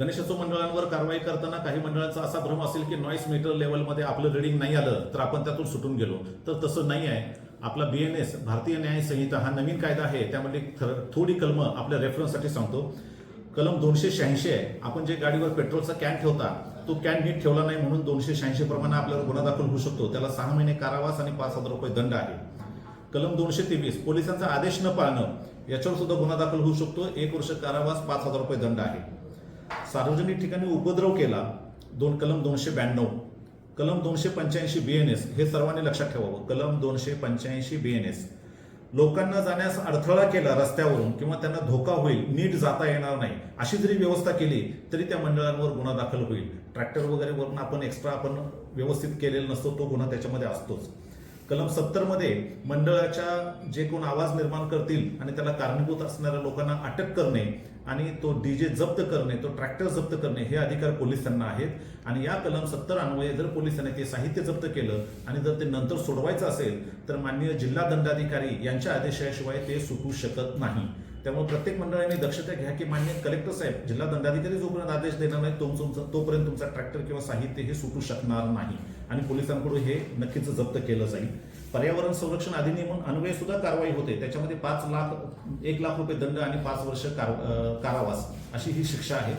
गणेशोत्स मंडळांवर कारवाई करताना काही मंडळांचा असा भ्रम असेल की नॉईस मीटर लेवलमध्ये आपलं रिडिंग नाही आलं तर आपण त्यातून सुटून गेलो. तर तसं नाही आहे. आपला बी एन एस भारतीय न्याय संहिता हा नवीन कायदा आहे. त्यामध्ये थोडी कलमं आपल्या रेफरन्ससाठी सांगतो. कलम दोनशे शहाऐंशी आहे. आपण जे गाडीवर पेट्रोलचा कॅन ठेवता तो कॅन नीट ठेवला नाही म्हणून दोनशे शहाऐंशी प्रमाणे आपल्याला गुन्हा दाखल होऊ शकतो. त्याला सहा महिने कारावास आणि पाच हजार रुपये दंड आहे. कलम दोनशे तेवीस पोलिसांचा आदेश न पाळणं याच्यावर सुद्धा गुन्हा दाखल होऊ शकतो. एक वर्ष कारावास पाच हजार रुपये दंड आहे. सार्वजनिक ठिकाणी उपद्रव केला दोन कलम दोनशे ब्याण्णव कलम दोनशे पंच्याऐंशी बी एन एस हे सर्वांनी लक्षात ठेवावं. कलम दोनशे पंच्याऐंशी बी एन एस लोकांना जाण्यास अडथळा केला रस्त्यावरून किंवा त्यांना धोका होईल नीट जाता येणार नाही अशी जरी व्यवस्था केली तरी त्या मंडळांवर गुन्हा दाखल होईल. ट्रॅक्टर वगैरे वरून आपण एक्स्ट्रा आपण व्यवस्थित केलेला नसतो तो गुन्हा त्याच्यामध्ये असतोच. कलम सत्तरमध्ये मंडळाच्या जे कोण आवाज निर्माण करतील आणि त्याला कारणीभूत असणाऱ्या लोकांना अटक करणे आणि तो डीजे जप्त करणे तो ट्रॅक्टर जप्त करणे हे अधिकार पोलिसांना आहेत. आणि या कलम सत्तर अन्वये जर पोलिसांनी ते साहित्य जप्त केलं आणि जर ते नंतर सोडवायचं असेल तर माननीय जिल्हा दंडाधिकारी यांच्या आदेशाशिवाय ते सुटू शकत नाही. त्यामुळे प्रत्येक मंडळाने दक्षता घ्या की मान्य कलेक्टर साहेब जिल्हा दंडाधिकारी जोपर्यंत आदेश देणार नाही तो तुमचं- तोपर्यंत तुमचा ट्रॅक्टर किंवा साहित्य हे सुटू शकणार नाही. आणि पोलिसांकडून हे नक्कीच जप्त केलं जाईल. पर्यावरण संरक्षण अधिनियम अन्वये सुद्धा कारवाई होते. त्याच्यामध्ये पाच लाख एक लाख रुपये दंड आणि पाच वर्ष कार- कारावास अशी ही शिक्षा आहे.